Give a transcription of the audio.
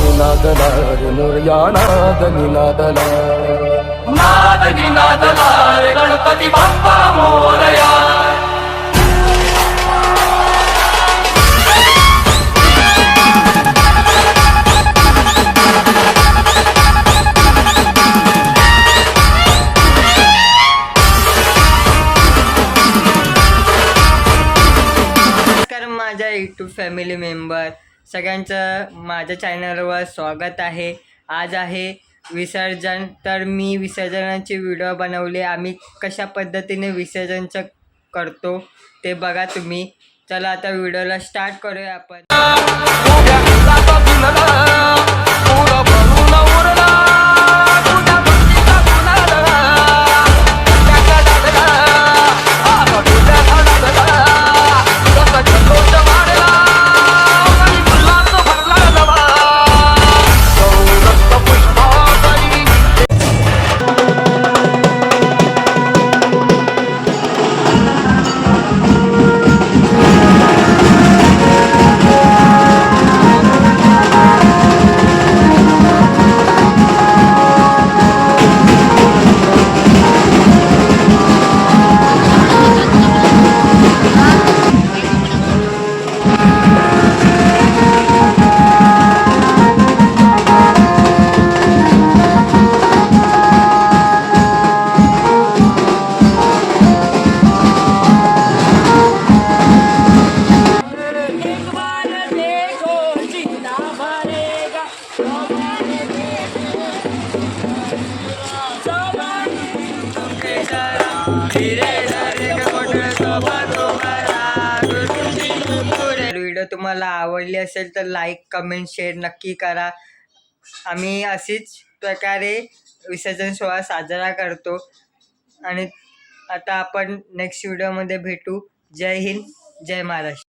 निनादला रे मोरया नाद निनादला नाद निनादला रे गणपती बाप्पा मोरया नमस्कार माझ्या यूट्यूब फॅमिली मेंबर सगळ्यांचं माझ्या चॅनलवर स्वागत आहे. आज आहे विसर्जन. तर मी विसर्जनाचे व्हिडिओ बनवले. आम्ही कशा पद्धतीने विसर्जनचं करतो ते बघा तुम्ही. चला आता व्हिडिओला स्टार्ट करूया आपण. व्हिडिओ तुम्हाला आवडली असेल तर लाईक कमेंट शेअर नक्की करा. आम्ही अशीच प्रकारे विसर्जन सोहळा साजरा करतो. आणि आता आपण नेक्स्ट व्हिडिओमध्ये भेटू. जय हिंद जय महाराष्ट्र.